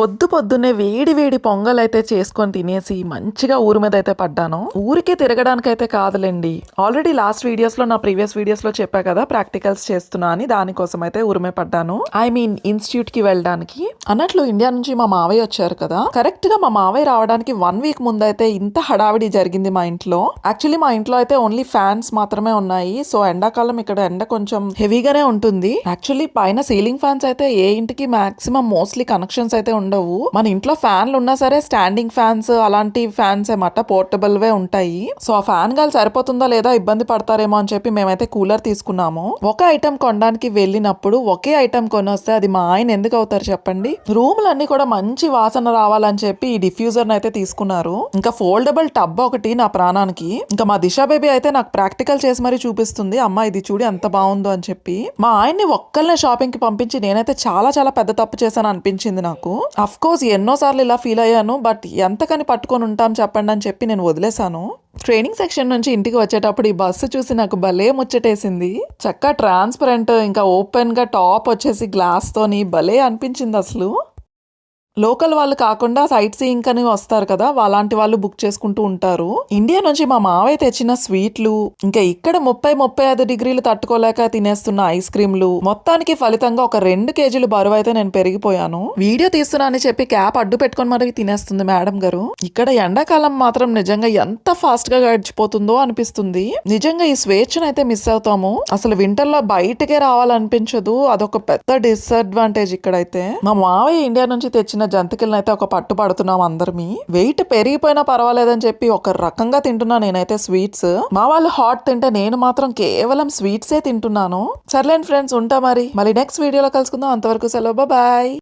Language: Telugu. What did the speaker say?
పొద్దు పొద్దున్నే వేడి వేడి పొంగలైతే చేసుకొని తినేసి మంచిగా ఊరి మీద అయితే పడ్డాను. ఊరికే తిరగడానికి అయితే కాదులేండి ఆల్రెడీ లాస్ట్ వీడియోస్లో నా ప్రీవియస్ వీడియోస్లో చెప్పా కదా ప్రాక్టికల్స్ చేస్తున్నా అని దానికోసం అయితే ఊరిమే పడ్డాను. ఐ మీన్ ఇన్స్టిట్యూట్కి వెళ్ళడానికి. అన్నట్లు ఇండియా నుంచి మా మావయ్య వచ్చారు కదా. కరెక్ట్గా మా మావయ్య రావడానికి వన్ వీక్ ముందైతే ఇంత హడావిడి జరిగింది మా ఇంట్లో. యాక్చువల్లీ మా ఇంట్లో అయితే ఓన్లీ ఫ్యాన్స్ మాత్రమే ఉన్నాయి. సో ఎండాకాలం ఇక్కడ ఎండ కొంచెం హెవీగానే ఉంటుంది. యాక్చువల్లీ పైన సీలింగ్ ఫ్యాన్స్ అయితే ఏ ఇంటికి మాక్సిమం మోస్ట్లీ కనెక్షన్స్ అయితే ఉండవు. మన ఇంట్లో ఫ్యాన్లు ఉన్నా సరే స్టాండింగ్ ఫ్యాన్స్ అలాంటి ఫ్యాన్స్ ఏమట పోర్టబుల్ వే ఉంటాయి. సో ఆ ఫ్యాన్ గాలి సరిపోతుందా లేదా ఇబ్బంది పడతారేమో అని చెప్పి మేమైతే కూలర్ తీసుకున్నాము. ఒక ఐటమ్ కొనడానికి వెళ్ళినప్పుడు ఒకే ఐటమ్ కొనొస్తే అది మా ఆయన ఎందుకు అవుతారు చెప్పండి? రూమ్లన్నీ కూడా మంచి వాసన రావాలని చెప్పి ఈ డిఫ్యూజర్ అయితే తీసుకున్నారు. ఇంకా ఫోల్డబుల్ టబ్ ఒకటి నా ప్రాణానికి. ఇంకా మా దిశా బేబీ అయితే నాకు ప్రాక్టికల్ చేసి మరీ చూపిస్తుంది. అమ్మ ఇది చూడి ఎంత బాగుందో అని చెప్పి. మా ఆయన్ని ఒక్కళ్ళనే షాపింగ్కి పంపించి నేనైతే చాలా చాలా పెద్ద తప్పు చేశాను అనిపించింది నాకు. అఫ్ కోర్స్ ఎన్నోసార్లు ఇలా ఫీల్ అయ్యాను బట్ ఎంతకని పట్టుకొని ఉంటాం చెప్పండి అని చెప్పి నేను వదిలేశాను. ట్రైనింగ్ సెక్షన్ నుంచి ఇంటికి వచ్చేటప్పుడు ఈ బస్సు చూసి నాకు భలే ముచ్చటేసింది. చక్కగా ట్రాన్స్పరెంట్ ఇంకా ఓపెన్గా టాప్ వచ్చేసి గ్లాస్తోని భలే అనిపించింది అసలు. లోకల్ వాళ్ళు కాకుండా సైట్ సీయింగ్ అని వస్తారు కదా అలాంటి వాళ్ళు బుక్ చేసుకుంటూ ఉంటారు. ఇండియా నుంచి మా మావయ్య తెచ్చిన స్వీట్లు ఇంకా ఇక్కడ ముప్పై ముప్పై ఐదు డిగ్రీలు తట్టుకోలేక తినేస్తున్న ఐస్ క్రీమ్లు మొత్తానికి ఫలితంగా ఒక రెండు కేజీలు బరువు అయితే నేను పెరిగిపోయాను. వీడియో తీస్తున్నా అని చెప్పి క్యాప్ అడ్డు పెట్టుకొని మరి తినేస్తుంది మేడం గారు. ఇక్కడ ఎండాకాలం మాత్రం నిజంగా ఎంత ఫాస్ట్గా గడిచిపోతుందో అనిపిస్తుంది. నిజంగా ఈ స్వేచ్ఛను అయితే మిస్ అవుతాము. అసలు వింటర్లో బయటకే రావాలనిపించదు. అదొక పెద్ద డిసడ్వాంటేజ్ ఇక్కడైతే. మా మావయ్య ఇండియా నుంచి తెచ్చిన జంతికలను అయితే ఒక పట్టు పడుతున్నాం అందరిమి. వెయిట్ పెరిగిపోయినా పర్వాలేదని చెప్పి ఒక రకంగా తింటున్నా నేనైతే స్వీట్స్. మా వాళ్ళు హాట్ తింటే నేను మాత్రం కేవలం స్వీట్సే తింటున్నాను. సర్లేండి ఫ్రెండ్స్ ఉంటా మరి. మళ్ళీ నెక్స్ట్ వీడియోలో కలుసుకుందాం. అంతవరకు సెలవు. బాయ్.